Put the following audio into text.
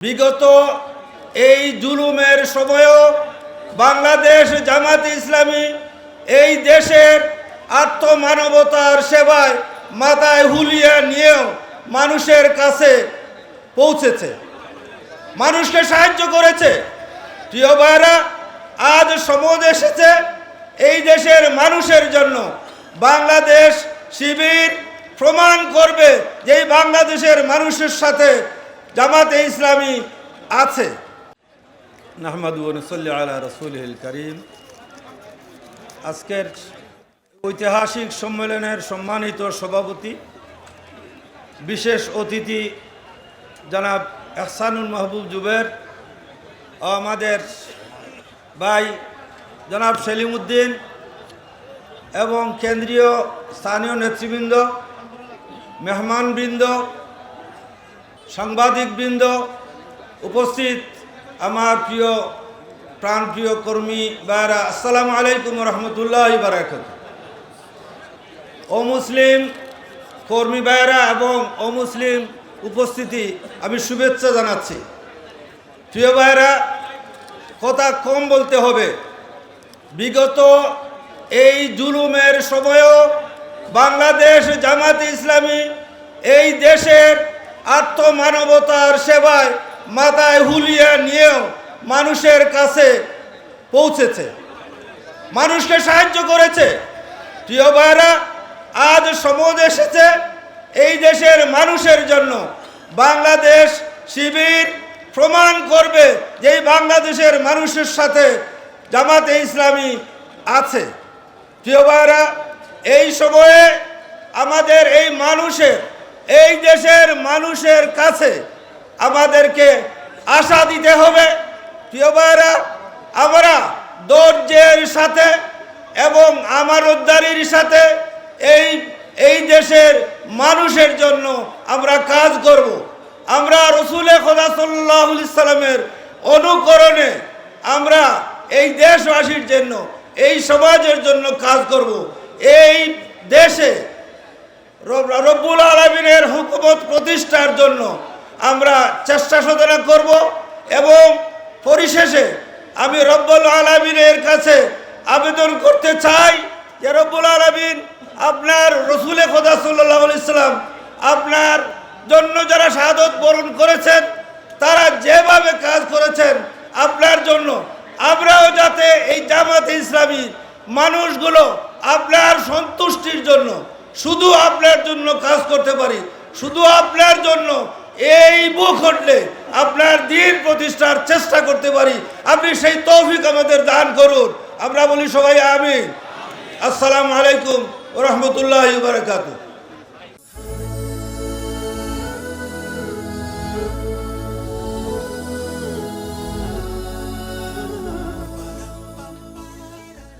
বিগত এই জুলুমের সময়ও বাংলাদেশ জামাত ইসলামী এই দেশের আত্মমানবতার সেবায় মাথায় হুলিয়া নিয়েও মানুষের কাছে পৌঁছেছে। মানুষকে সাহায্য করেছে। প্রিয় ভাইরা আজ সমদ এসেছে এই দেশের মানুষের জন্য। বাংলাদেশ শিবির প্রমাণ করবে যে বাংলাদেশের মানুষের সাথে জামাতে ইসলামী আছে। আলা রসুল করিম। আজকের ঐতিহাসিক সম্মেলনের সম্মানিত সভাপতি, বিশেষ অতিথি জনাব এহসানুল মাহবুব জুবের আমাদের ভাই জনাব সেলিম উদ্দিন এবং কেন্দ্রীয় স্থানীয় নেতৃবৃন্দ, মেহমানবৃন্দ সাংবাদিকবৃন্দ, উপস্থিত আমার প্রিয় প্রাণপ্রিয় কর্মী বারা আসসালামু আলাইকুম রহমতুল্লাহ বারাকাত ও মুসলিম কর্মী ভাইয়েরা এবং অমুসলিম উপস্থিতি, আমি শুভেচ্ছা জানাচ্ছি। প্রিয় ভাইয়েরা, কথা কম বলতে হবে। বিগত এই জুলুমের সময়ও বাংলাদেশ জামাত ইসলামী এই দেশের আত্মমানবতার সেবায় মাথায় হুলিয়া নিয়েও মানুষের কাছে পৌঁছেছে। মানুষকে সাহায্য করেছে। প্রিয় ভাইরা আজ সমদ এসেছে এই দেশের মানুষের জন্য। বাংলাদেশ শিবির প্রমাণ করবে যে বাংলাদেশের মানুষের সাথে জামাতে ইসলামী আছে। প্রিয় ভাইরা এই সময়ে আমাদের এই মানুষের এই দেশের মানুষের কাছে আমাদেরকে আশা দিতে হবে। প্রিয় আমরা ধৈর্যের সাথে এবং আমার উদ্ধারির সাথে এই এই দেশের মানুষের জন্য আমরা কাজ করব। আমরা রসুলে খোদা সাল্লাহ সাল্লামের অনুকরণে আমরা এই দেশবাসীর জন্য, এই সমাজের জন্য কাজ করব। এই দেশে রব্বুল আলমিনের হুকুমত প্রতিষ্ঠার জন্য আমরা চেষ্টা সাধনা করব এবং পরিশেষে আমি রব্বুল আলমিনের কাছে আবেদন করতে চাই যে রব্বুল আলমিন আপনার রসুলে খোদা সাল্লাহ ইসলাম আপনার জন্য যারা শাহাদত বরণ করেছেন, তারা যেভাবে কাজ করেছেন আপনার জন্য, আমরাও যাতে এই জামাত ইসলামী মানুষগুলো আপনার সন্তুষ্টির জন্য শুধু আপনার জন্য কাজ করতে পারি। শুধু আপনার জন্য এই হটলে আপনার দিন প্রতিষ্ঠার চেষ্টা করতে পারি। আপনি সেই তৌফিক আমাদের দান করুন। আমরা বলি সবাই আমি আসসালামু আলাইকুম রহমতুল্লাহ বারকাতুহ।